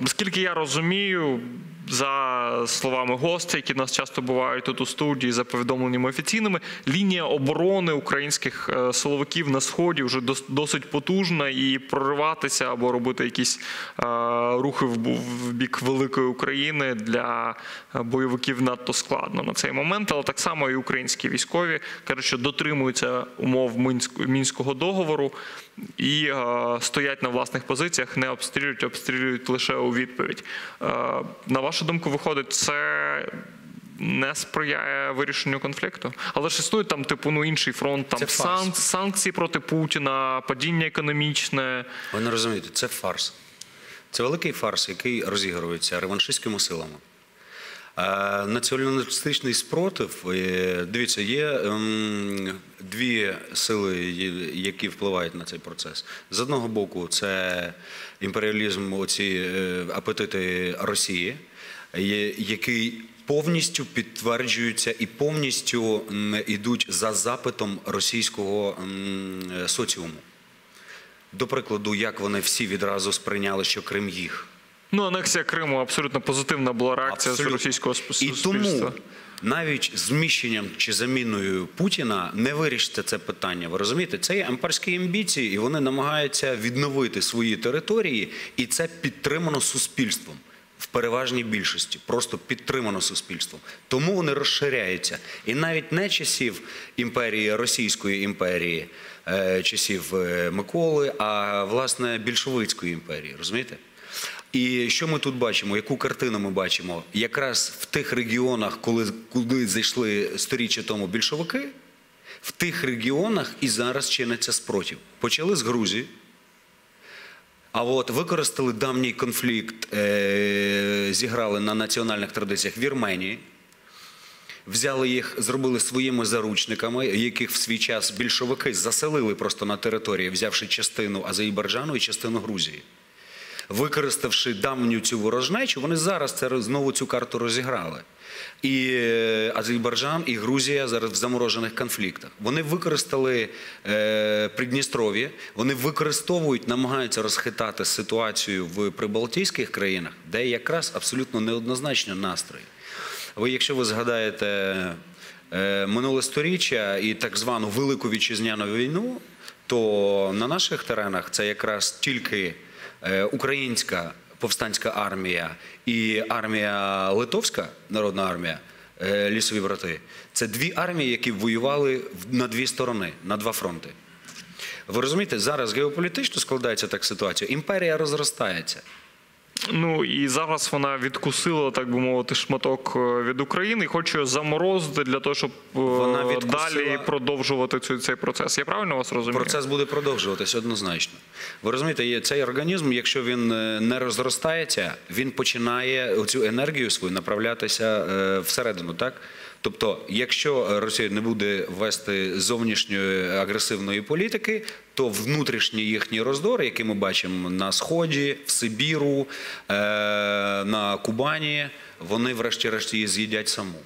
наскільки я розумію, за словами гостей, які нас часто бувають тут у студії, за повідомленнями офіційними, лінія оборони українських е, силовиків на сході вже досить потужна, і прориватися або робити якісь е, рухи в, бік великої України для е, бойовиків надто складно на цей момент. Але так само і українські військові кажуть, що дотримуються умов мінського договору і стоять на власних позиціях, не обстрілюють, обстрілюють лише у відповідь. На вашу думку, виходить, це не сприяє вирішенню конфлікту. Але ж існує там, типу, ну інший фронт, там Це сан- санкції проти Путіна, падіння економічне. Ви не розумієте, це фарс. Це великий фарс, який розігрується реваншистськими силами. Е, Націоналістичний спротив, е, дивіться, є ем, дві сили, які впливають на цей процес. З одного боку, це імперіалізм, оці е, апетити Росії, який повністю підтверджуються і повністю м, ідуть за запитом російського соціуму. До прикладу, як вони всі відразу сприйняли, що Крим їх. Ну, анексія Криму абсолютно позитивна була реакція з російського сп- І тому навіть зміщенням чи заміною Путіна не вирішиться це питання. Ви розумієте? Це є амперські амбіції, і вони намагаються відновити свої території, і це підтримано суспільством. Переважній більшості просто підтримано суспільством, тому вони розширяються. І навіть не часів імперії Російської імперії, е, часів е, Миколи, а власне більшовицької імперії. Розумієте? І що ми тут бачимо? Яку картину ми бачимо? Якраз в тих регіонах, коли куди зайшли сторіччя тому більшовики, в тих регіонах і зараз чиниться спротив. Почали з Грузії. А от використали давній конфлікт, е- зіграли на національних традиціях Вірменії, взяли їх, зробили своїми заручниками, яких в свій час більшовики заселили просто на території, взявши частину Азербайджану і частину Грузії. Використавши давню цю ворожнечу, вони зараз це знову цю карту розіграли. І е, Азербайджан, і Грузія зараз в заморожених конфліктах. Вони використали е, Придністров'я, вони використовують, намагаються розхитати ситуацію в прибалтійських країнах, де якраз абсолютно неоднозначні настрої. Ви, якщо ви згадаєте е, минуле сторіччя і так звану Велику вітчизняну війну, то на наших теренах це якраз тільки українська повстанська армія і армія Литовська, народна армія, е, лісові брати. Це дві армії, які воювали на дві сторони, на два фронти. Ви розумієте, зараз геополітично складається так ситуація. Імперія розростається. Ну і зараз вона відкусила, так би мовити, шматок е, від України і хоче заморозити для того, щоб е, Вона відкусила- далі продовжувати цю, цей процес. Я правильно вас розумію? Процес буде продовжуватись однозначно. Ви розумієте, є цей організм, якщо він е, не розростається, він починає цю енергію свою направлятися всередину, так? Тобто, якщо Росія не буде вести зовнішньої агресивної політики, то внутрішні їхні роздори, які ми бачимо на Сході, в Сибіру, е, на Кубані, вони врешті-решт її з'їдять саму.